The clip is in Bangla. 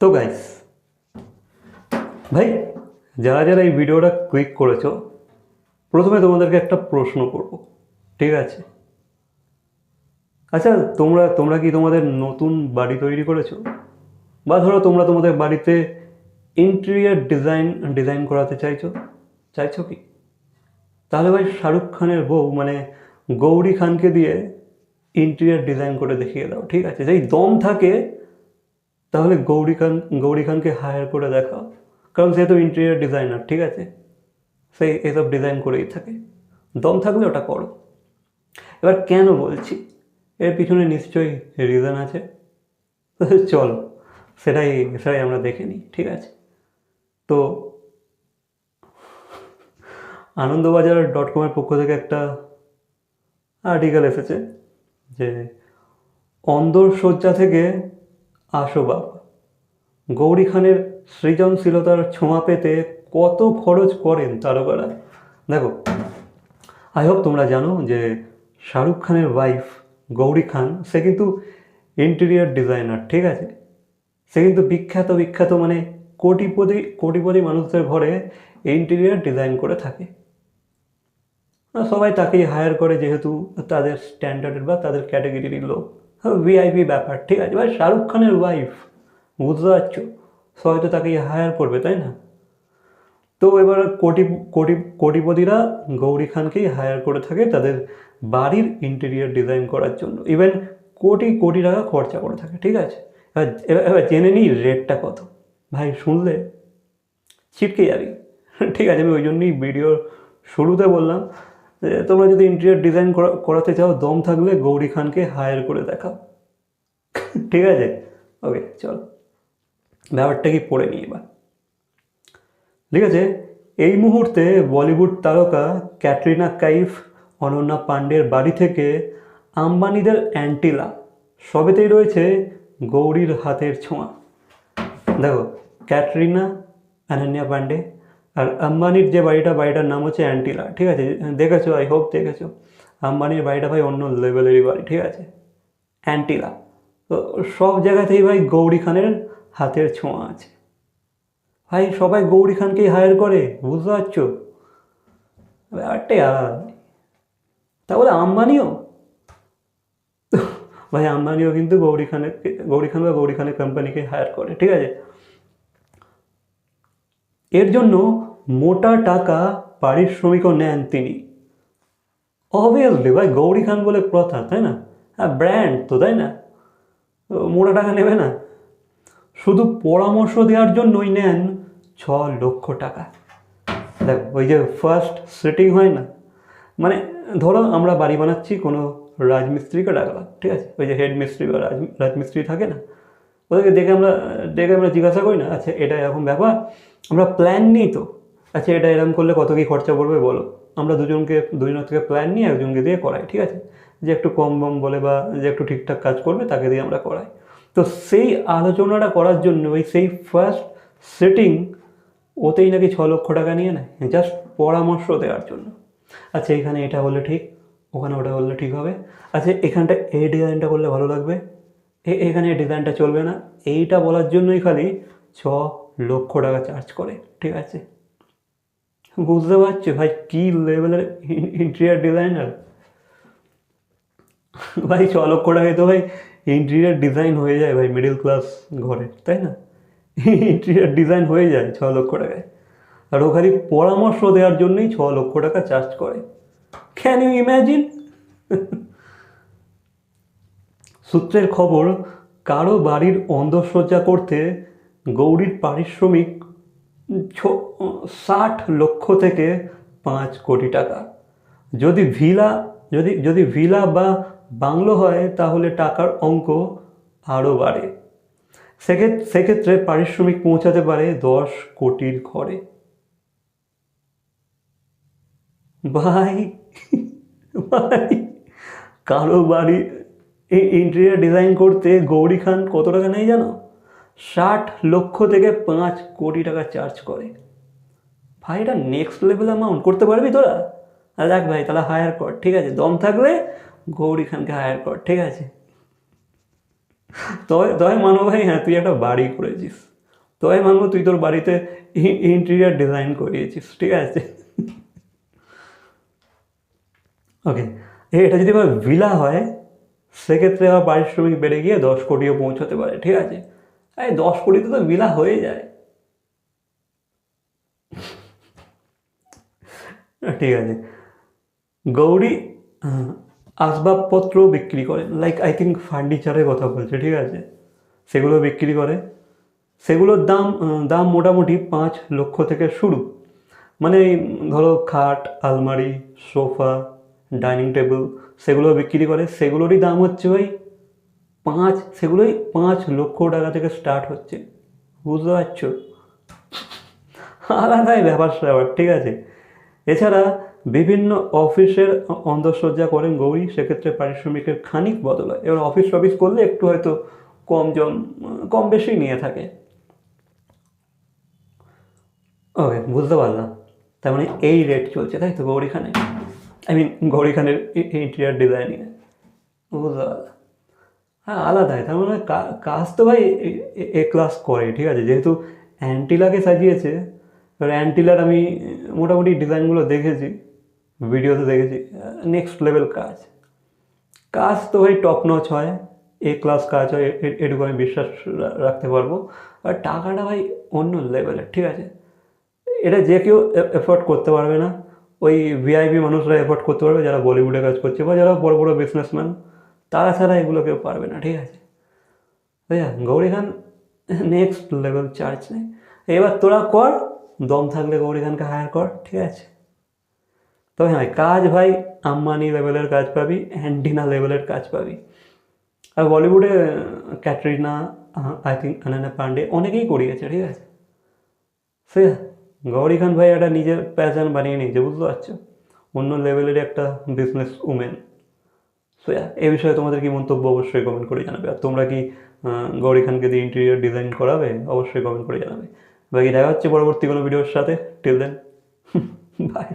তো গাইস ভাই, যারা যারা এই ভিডিওটা ক্লিক করেছ, প্রথমে তোমাদেরকে একটা প্রশ্ন করব, ঠিক আছে? আচ্ছা তোমরা তোমরা কি তোমাদের নতুন বাড়ি তৈরি করেছ? বা ধরো তোমরা তোমাদের বাড়িতে ইন্টেরিয়ার ডিজাইন ডিজাইন করাতে চাইছো চাইছো কি? তাহলে ভাই, শাহরুখ খানের বউ মানে গৌরী খানকে দিয়ে ইন্টেরিয়ার ডিজাইন করে দেখিয়ে দাও, ঠিক আছে? যেই দম থাকে তাহলে গৌরী খান, গৌরী খানকে হায়ার করে দেখাও। কারণ সে তো ইন্টেরিয়ার ডিজাইনার ঠিক আছে? সেই এসব ডিজাইন করেই থাকে। দম থাকলে ওটা করো। এবার কেন বলছি? এর পিছনে নিশ্চয়ই রিজন আছে। চলো, সেটাই সেটাই আমরা দেখে নিই, ঠিক আছে? তো, আনন্দবাজার ডট কমের পক্ষ থেকে একটা আর্টিকেল এসেছে যে, অন্দর শয্যা থেকে আসো বাপ গৌরী খানের সৃজনশীলতার ছোঁয়া পেতে কত খরচ করেন তারকারা। দেখো আই হোপ তোমরা জানো যে শাহরুখ খানের ওয়াইফ গৌরী খান, সে কিন্তু ইন্টেরিয়ার ডিজাইনার ঠিক আছে? সে কিন্তু বিখ্যাত বিখ্যাত মানে কোটিপতি কোটিপতি মানুষদের ঘরে ইন্টেরিয়ার ডিজাইন করে থাকে। সবাই তাকেই হায়ার করে যেহেতু তাদের স্ট্যান্ডার্ডের বা তাদের ক্যাটাগরির লোক। ভিআইপি ব্যাপার, ঠিক আছে? ভাই শাহরুখ খানের ওয়াইফ বুঝতে পারছ? সবাই তো তাকেই হায়ার করবে, তাই না? তো এবার কোটি কোটি, কোটিপতিরা গৌরী খানকেই হায়ার করে থাকে তাদের বাড়ির ইন্টেরিয়ার ডিজাইন করার জন্য। ইভেন কোটি কোটি টাকা খরচা করে থাকে, ঠিক আছে? এবার, এবার- জেনে নিই রেটটা কত। ভাই, শুনলে? ছিটকে যাবি। ঠিক আছে, আমি ওই জন্যই ভিডিওর শুরুতে বললাম। তোমরা যদি ইন্টেরিয়ার ডিজাইন করাতে চাও, দম থাকলে গৌরী খানকে হায়ার করে দেখাও। ঠিক আছে? ওকে চল। ব্যাপারটা কি পড়ে নিই এবার। ঠিক আছে? এই মুহূর্তে বলিউড তারকা ক্যাটরিনা কাইফ, অনন্যা পাণ্ডের বাড়ি থেকে আম্বানিদের অ্যান্টিলা সবেতেই রয়েছে গৌরীর হাতের ছোঁয়া। দেখো, ক্যাটরিনা, অনন্যা পাণ্ডে আর আম্বানির যে বাড়িটা, বাড়িটার নাম হচ্ছে অ্যান্টিলা, ঠিক আছে? দেখেছ? আই হোপ দেখেছ। আম্বানির বাড়িটা ভাই অন্য লেভেলেরই বাড়ি, ঠিক আছে? অ্যান্টিলা। তো সব জায়গাতেই ভাই গৌরী খানের হাতের ছোঁয়া আছে। ভাই, সবাই গৌরী খানকেই হায়ার করে, বুঝতে পারছ? ব্যাপারটাই আলাদা। তা বলে আম্বানিও? ভাই, আম্বানিও কিন্তু গৌরী খানের গৌরী খান বা গৌরী খানের কোম্পানিকে হায়ার করে, ঠিক আছে? এর জন্য মোটা টাকা পারিশ্রমিকও নেন তিনি। অবভিয়াসলি ভাই, গৌরী খান বলে প্রথা, তাই না? হ্যাঁ ব্র্যান্ড তো, তাই না? মোটা টাকা নেবে না। শুধু পরামর্শ দেওয়ার জন্যই নেন ছ লক্ষ টাকা। দেখ, ওই যে ফার্স্ট সেটিং হয় না? মানে ধরো আমরা বাড়ি বানাচ্ছি, কোনো রাজমিস্ত্রিকে ডাকলাম, ঠিক আছে? ওই যে হেড মিস্ত্রি বা রাজ, রাজমিস্ত্রি থাকে না? ওদেরকে দেখে আমরা দেখে আমরা জিজ্ঞাসা করি না আচ্ছা এটা এরকম ব্যাপার? আমরা প্ল্যান নিই তো। আচ্ছা এটা এরকম করলে কত কী খরচা পড়বে বলো? আমরা দুজনকে, দুজনের থেকে প্ল্যান নিয়ে একজনকে দিয়ে করাই, ঠিক আছে? যে একটু কম বম বলে বা যে একটু ঠিকঠাক কাজ করবে, তাকে দিয়ে আমরা করাই। তো সেই আলোচনাটা করার জন্য, ওই সেই ফার্স্ট সেটিং ওতেই নাকি ছ লক্ষ টাকা নিয়ে নেয়? জাস্ট পরামর্শ দেওয়ার জন্য। আচ্ছা এখানে এটা হলে ঠিক, ওখানে ওটা করলে ঠিক হবে। আচ্ছা এখানটা, এই ডিজাইনটা করলে ভালো লাগবে? এখানে এই ডিজাইনটা চলবে না। এইটা বলার জন্যই খালি ছ লক্ষ টাকা চার্জ করে, ঠিক আছে? বুঝতে পারছ ভাই, কী লেভেলের ইন্টেরিয়ার ডিজাইনার ভাই, ছ লক্ষ টাকায় তো ভাই ইন্টেরিয়ার ডিজাইন হয়ে যায় ভাই মিডিল ক্লাস ঘরে, তাই না? ইন্টেরিয়ার ডিজাইন হয়ে যায় ছ লক্ষ টাকায়। আর ও খালি পরামর্শ দেওয়ার জন্যই ছ লক্ষ টাকা চার্জ করে। ক্যান ইউ ইম্যাজিন সূত্রের খবর, কারও বাড়ির অন্দরসজ্জা করতে গৌরীর পারিশ্রমিক ষাট লক্ষ থেকে পাঁচ কোটি টাকা। যদি ভিলা, যদি যদি ভিলা বা বাংলো হয়, তাহলে টাকার অঙ্ক আরও বাড়ে। সেক্ষেত্রে সেক্ষেত্রে পারিশ্রমিক পৌঁছাতে পারে দশ কোটির ঘরে। ভাই ভাই, কারও বাড়ি, এই ইন্টেরিয়ার ডিজাইন করতে গৌরী খান কত টাকা নেই জানো? ষাট লক্ষ থেকে পাঁচ কোটি টাকা চার্জ করে। ভাই, এটা নেক্সট লেভেল অ্যামাউন্ট করতে পারবি তোরা? দেখ ভাই, তাহলে হায়ার কর, ঠিক আছে? দম থাকলে গৌরী খানকে হায়ার কর, ঠিক আছে? তবে তবে মানবো ভাই হ্যাঁ তুই একটা বাড়ি করেছিস। তবে মানবো, তুই তোর বাড়িতে ইন্টেরিয়ার ডিজাইন করিয়েছিস, ঠিক আছে? ওকে এটা যদি ভিলা হয়, সেক্ষেত্রে আবার পারিশ্রমিক বেড়ে গিয়ে দশ কোটিও পৌঁছাতে পারে, ঠিক আছে? এই দশ কোটিতে তো ভিলা হয়ে যায়। ঠিক আছে। গৌরী আসবাবপত্র বিক্রি করে লাইক আই থিঙ্ক ফার্নিচারের কথা বলছে, ঠিক আছে? সেগুলো বিক্রি করে। সেগুলোর দাম দাম মোটামুটি পাঁচ লক্ষ থেকে শুরু। মানে ধরো খাট, আলমারি, সোফা, ডাইনিং টেবিল, সেগুলো বিক্রি করে। সেগুলোরই দাম হচ্ছে ওই পাঁচ, সেগুলোই পাঁচ লক্ষ টাকা থেকে স্টার্ট হচ্ছে। বুঝতে পারছ? আলাদাই ব্যাপার স্যাপার, ঠিক আছে? এছাড়া বিভিন্ন অফিসের অন্তঃসজ্জা করেন গৌরী, সেক্ষেত্রে পারিশ্রমিকের খানিক বদল। হয় এবার অফিস টফিস করলে একটু হয়তো কম জম কম বেশি নিয়ে থাকে। ওকে বুঝতে পারলাম। তার মানে এই রেট চলছে, তাই তো, গৌরীখানে? আই মিন গৌরীখানের ইন্টেরিয়ার ডিজাইনিংয়ে বুঝতে পারলাম। হ্যাঁ আলাদাই। তার মানে কাজ তো ভাই এ- ক্লাস করে ঠিক আছে? যেহেতু অ্যান্টিলাকে সাজিয়েছে, এবার অ্যান্টিলার আমি মোটামুটি ডিজাইনগুলো দেখেছি ভিডিওতে দেখেছি নেক্সট লেভেল কাজ। কাজ তো ভাই টপ নচ হয় এ ক্লাস কাজ হয় এটুকু আমি বিশ্বাস রাখতে পারব। আর টাকাটা ভাই অন্য লেভেলের ঠিক আছে? এটা যে কেউ এফোর্ড করতে পারবে না। ওই ভিআইপি মানুষরা এফোর্ড করতে পারবে, যারা বলিউডে কাজ করছে বা যারা বড় বড় বিজনেসম্যান তারা ছাড়া এগুলো কেউ পারবে না, ঠিক আছে? বুঝলা? Gauri Khan next level charge নেই। এবার তোরা কর, দম থাকলে গৌরী খানকে হায়ার কর, ঠিক আছে? তবে হ্যাঁ কাজ ভাই, আম্বানি লেভেলের কাজ পাবি, অ্যান্টিনা লেভেলের কাজ পাবি। আর বলিউডে, ক্যাটরিনা আই থিঙ্ক আনানা পান্ডে অনেকেই করিয়েছে, ঠিক আছে? সে, গৌরী খান ভাই একটা নিজের প্যাশন বানিয়ে নিয়েছে, বুঝতে পারছ? অন্য লেভেলের একটা বিজনেস উমেন সো এই বিষয়ে তোমাদের কি মন্তব্য? অবশ্যই কমেন্ট করে জানাবে। আর তোমরা কি গৌরী খানকে দিয়ে ইন্টেরিয়ার ডিজাইন করাবে? অবশ্যই কমেন্ট করে জানাবে। বাকি দেখা হচ্ছে পরবর্তী কোনো ভিডিওর সাথে। Till then by